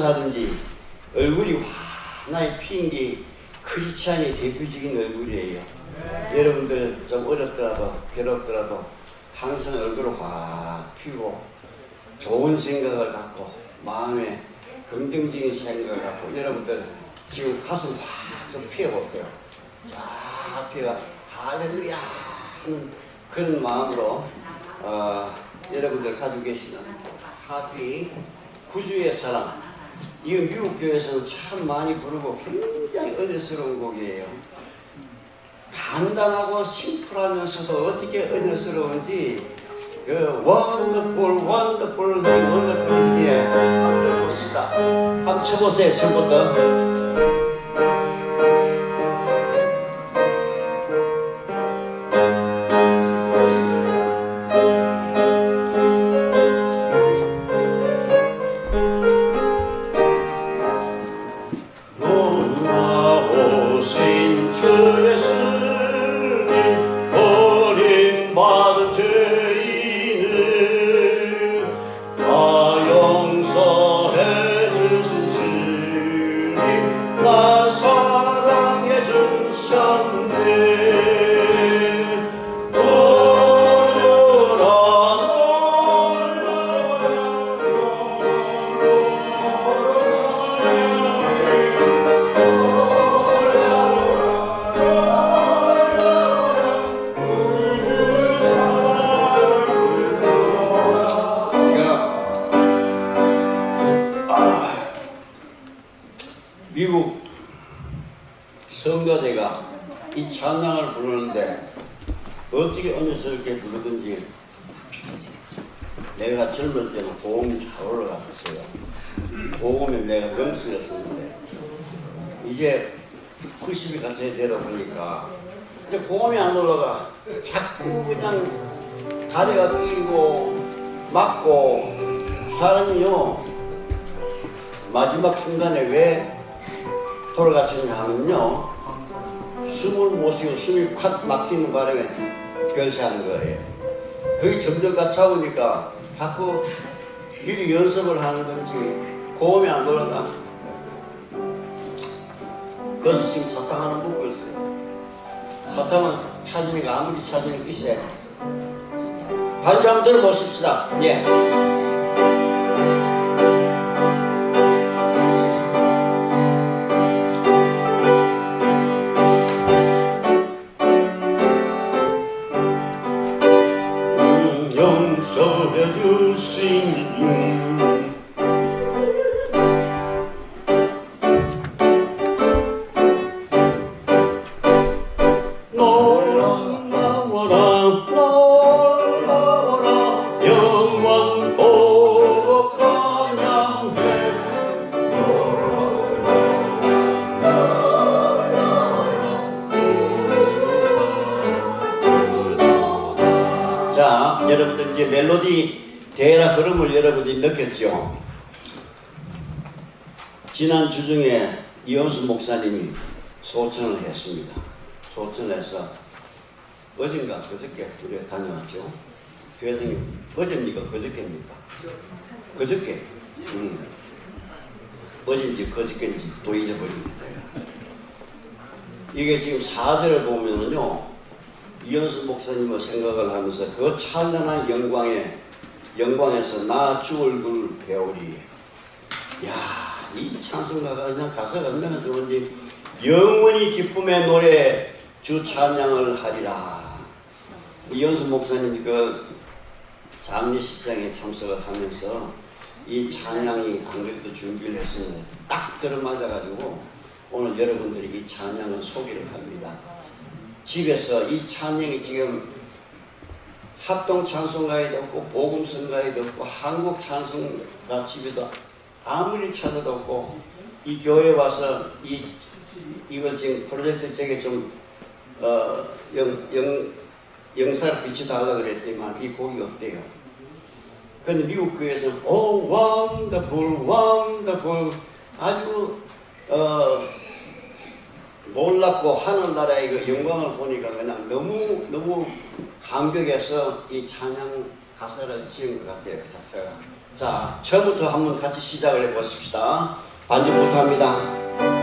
하든지 얼굴이 환하게 피인 게 크리스찬의 대표적인 얼굴이에요. 여러분들 좀 어렵더라도 괴롭더라도 항상 얼굴을 확 피우고 좋은 생각을 갖고 마음에 긍정적인 생각을 갖고 여러분들 지금 가슴 확좀 피워보세요. 쫙 피워 할렐루야 그런 마음으로 어, 여러분들 가지고 계시는 하피 구주의 사랑 이건 미국 교회에서는 참 많이 부르고 굉장히 은혜스러운 곡이에요. 간단하고 심플하면서도 어떻게 은혜스러운지 그 원더풀 원더풀 원더풀 예 한번 들어보십니다. 한번 쳐보세요 처음부터. 미국 성가대가 이 찬양을 부르는데 어떻게 언제스럽게 부르든지 내가 젊을 때는 고음이 잘 올라갔었어요. 고음이 내가 명수였었는데 이제 90이 가서 되다 보니까 이제 고음이 안 올라가 자꾸 그냥 다리가 끼고 맞고 사람이요 마지막 순간에 왜 돌아가시냐 하면요 숨을 못 쉬고 숨이 콱 막히는 바람에 결사하는 거예요. 그게 점점 가차오니까 자꾸 미리 연습을 하는 건지 고음이 안 돌아가. 그래서 지금 사탕 하나 먹고 있어요. 사탕은 찾으니까 아무리 찾으니까 있어야 돼 반주 한번 들어보십시다. 예. 지난 주중에 이현수 목사님이 소천을 했습니다. 소천을 해서 어젠가 그저께 우리가 다녀왔죠. 교회장님 어제입니까? 그저께입니까? 그저께. 음. 어젠지 그저께인지 또 잊어버립니다. 이게 지금 사절을 보면은요. 이현수 목사님을 생각을 하면서 그 찬란한 영광에 영광에서 나 주 얼굴 배우리. 찬송가가 그냥 가사가 얼마나 좋은지 영원히 기쁨의 노래 주 찬양을 하리라. 이현수 목사님 그 장례식장에 참석을 하면서 이 찬양이 안 그래도 준비를 했었는데 딱 들어맞아가지고 오늘 여러분들이 이 찬양을 소개를 합니다. 집에서 이 찬양이 지금 합동 찬송가에도 없고 복음 선가에도 없고 한국 찬송가 집에도 아무리 찾아도 없고 이 교회 와서 이 이걸 지금 프로젝트 쪽에 좀 어 영 영, 영사를 비치달라 그랬지만 이 곡이 없대요. 근데 미국 교회에서는 오 원더풀 원더풀 아주 어 놀랍고 하늘나라의 그 영광을 보니까 그냥 너무 너무 감격해서 이 찬양 가사를 지은 것 같아요 작사가. 자 처음부터 한번 같이 시작을 해보십시다. 반주부터 합니다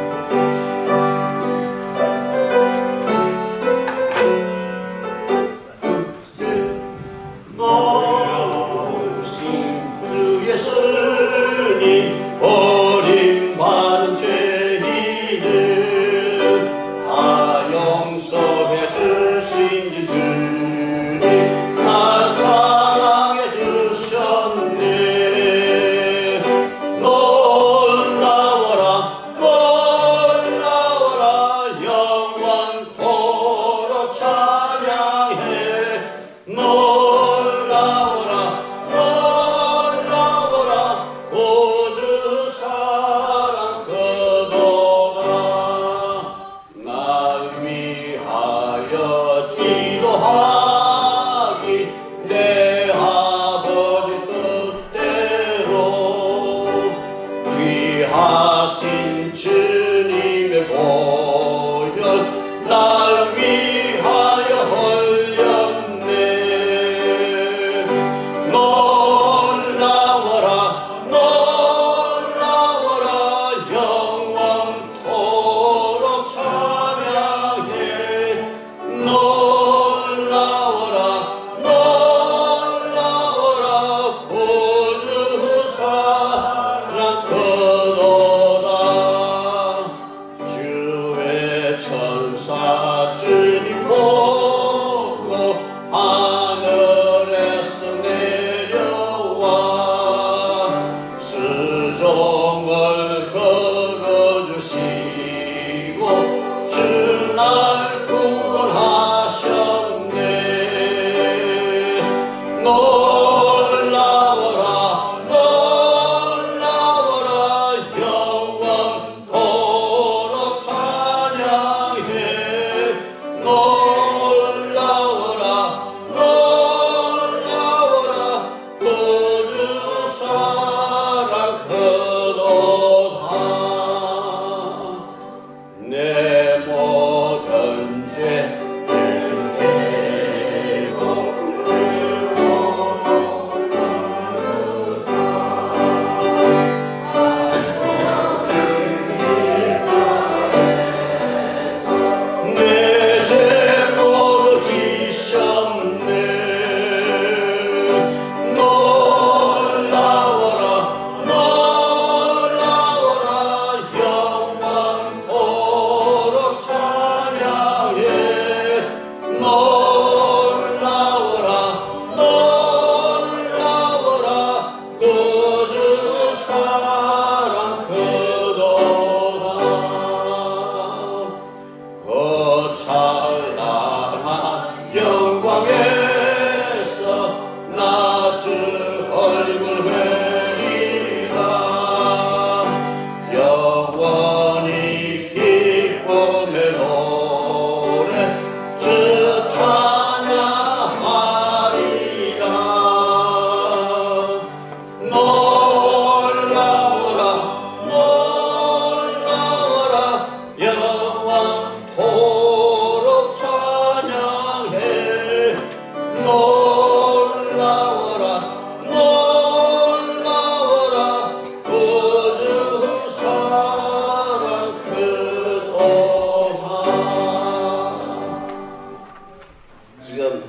지금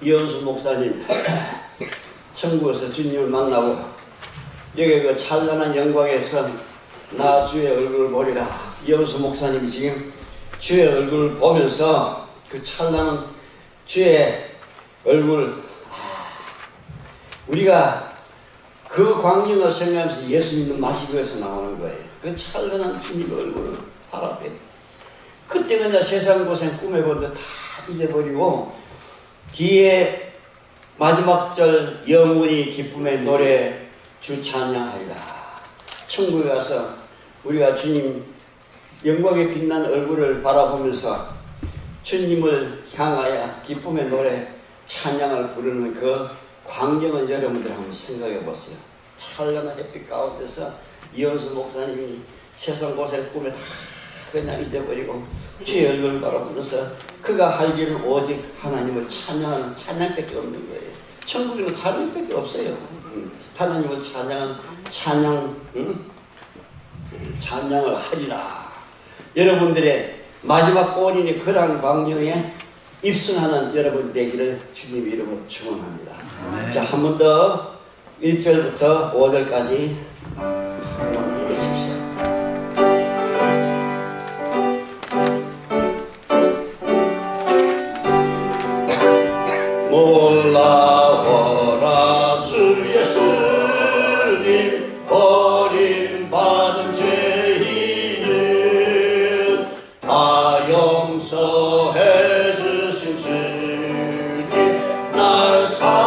이현수 목사님 천국에서 주님을 만나고 여기 그 찬란한 영광에서 나 주의 얼굴을 보리라. 이현수 목사님이 지금 주의 얼굴을 보면서 그 찬란한 주의 얼굴 아, 우리가 그 광경을 생각하면서 예수님은 마시고에서 나오는 거예요. 그 찬란한 주님의 얼굴을 바라봐요 그때 그냥 세상 고생 꾸며본데 다 잊어버리고 뒤에 마지막 절 영원히 기쁨의 노래 주 찬양하리라. 천국에 가서 우리가 주님 영광에 빛난 얼굴을 바라보면서 주님을 향하여 기쁨의 노래 찬양을 부르는 그 광경을 여러분들 한번 생각해 보세요. 찬란한 햇빛 가운데서 이현수 목사님이 세상 고생 꿈에 다 그냥 잊어버리고 주의 얼굴을 바라보면서 그가 할 일은 오직 하나님을 찬양하는 찬양밖에 없는 거예요. 천국에는 찬양밖에 없어요. 음, 하나님을 찬양한 찬양 응? 찬양을 하리라. 여러분들의 마지막 본인이 그랑 광경에 입승하는 여러분 되기를 주님 이름으로 축원합니다. 자 한 번 더 1절부터 5절까지 the.